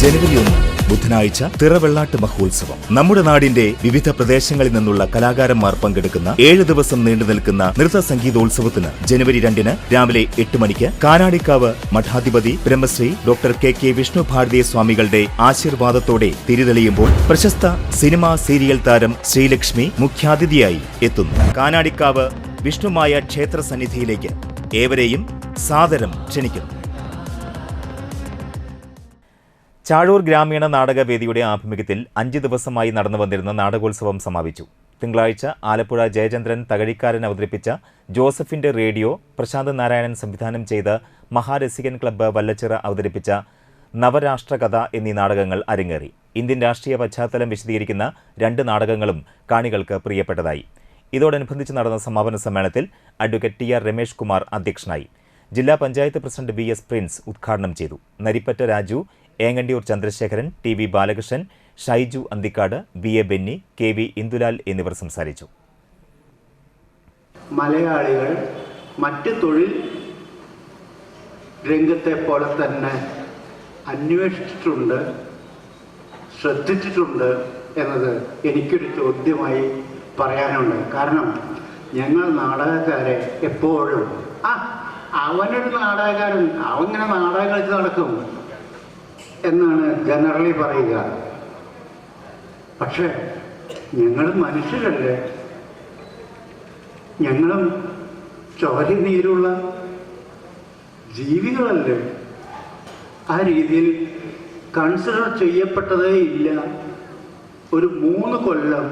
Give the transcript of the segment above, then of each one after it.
ജനുവരി ഒന്ന് ബുധനാഴ്ച തിറവെള്ളാട്ട് മഹോത്സവം. നമ്മുടെ നാടിന്റെ വിവിധ പ്രദേശങ്ങളിൽ നിന്നുള്ള കലാകാരന്മാർ പങ്കെടുക്കുന്ന ഏഴ് ദിവസം നീണ്ടു നിൽക്കുന്ന നൃത്ത സംഗീതോത്സവത്തിന് ജനുവരി രണ്ടിന് രാവിലെ എട്ട് മണിക്ക് Kanadikkavu മഠാധിപതി Brahmashri doctor K K Vishnu Bharatiya സ്വാമികളുടെ ആശീർവാദത്തോടെ തിരിതെളിയുമ്പോൾ പ്രശസ്ത സിനിമാ സീരിയൽ താരം ശ്രീലക്ഷ്മി മുഖ്യാതിഥിയായി എത്തുന്നു. കാനാടിക്കാവ് വിഷ്ണുമായ ക്ഷേത്ര സന്നിധിയിലേക്ക് ഏവരെയും സാദരം ക്ഷണിക്കുന്നു. ചാഴൂർ ഗ്രാമീണ നാടകവേദിയുടെ ആഭിമുഖ്യത്തിൽ അഞ്ച് ദിവസമായി നടന്നു വന്നിരുന്ന നാടകോത്സവം സമാപിച്ചു. തിങ്കളാഴ്ച ആലപ്പുഴ ജയചന്ദ്രൻ തകഴിക്കാരൻ അവതരിപ്പിച്ച ജോസഫിന്റെ റേഡിയോ പ്രശാന്ത് നാരായണൻ സംവിധാനം ചെയ്ത മഹാരസികൻ ക്ലബ്ബ് വല്ലച്ചിറ അവതരിപ്പിച്ച നവരാഷ്ട്രകഥ എന്നീ നാടകങ്ങൾ അരങ്ങേറി. ഇന്ത്യൻ രാഷ്ട്രീയ പശ്ചാത്തലം വിശദീകരിക്കുന്ന രണ്ട് നാടകങ്ങളും കാണികൾക്ക് പ്രിയപ്പെട്ടതായി. ഇതോടനുബന്ധിച്ച് നടന്ന സമാപന സമ്മേളനത്തിൽ advocate T R Ramesh Kumar അധ്യക്ഷനായി. ജില്ലാ panchayat president V S Prince ഉദ്ഘാടനം ചെയ്തു. Naripatta Raju Engandiyur Chandrasekharan T V Balakrishnan Shaiju Anthikad V A Benny K V Indulal എന്നിവർ സംസാരിച്ചു. മലയാളികൾ മറ്റ് തൊഴിൽ രംഗത്തെ പോലെ തന്നെ അന്വേഷിച്ചിട്ടുണ്ട് ശ്രദ്ധിച്ചിട്ടുണ്ട് എന്നത് എനിക്കൊരു ചോദ്യമായി പറയാനുണ്ട്. കാരണം ഞങ്ങൾ നാടകക്കാരെ എപ്പോഴും ആ അവനൊരു നാടകക്കാരൻ അവങ്ങനെ നാടകം കളിച്ച് നടക്കും. എന്നാണ് ജനറലി പറയുക. പക്ഷേ ഞങ്ങൾ മനുഷ്യരല്ലേ? ഞങ്ങളും ചോരി നീരുള്ള ജീവികളല്ലേ? ആ രീതിയിൽ കൺസിഡർ ചെയ്യപ്പെട്ടതേ ഇല്ല. ഒരു മൂന്ന് കൊല്ലം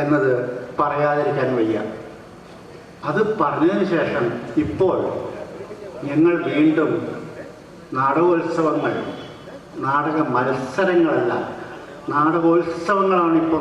എന്നത് പറയാതിരിക്കാൻ വയ്യ. അത് പറഞ്ഞതിന് ശേഷം ഇപ്പോൾ ഞങ്ങൾ വീണ്ടും നാടകോത്സവങ്ങൾ നാടക മത്സരങ്ങളല്ല നാടകോത്സവങ്ങളാണ് ഇപ്പോൾ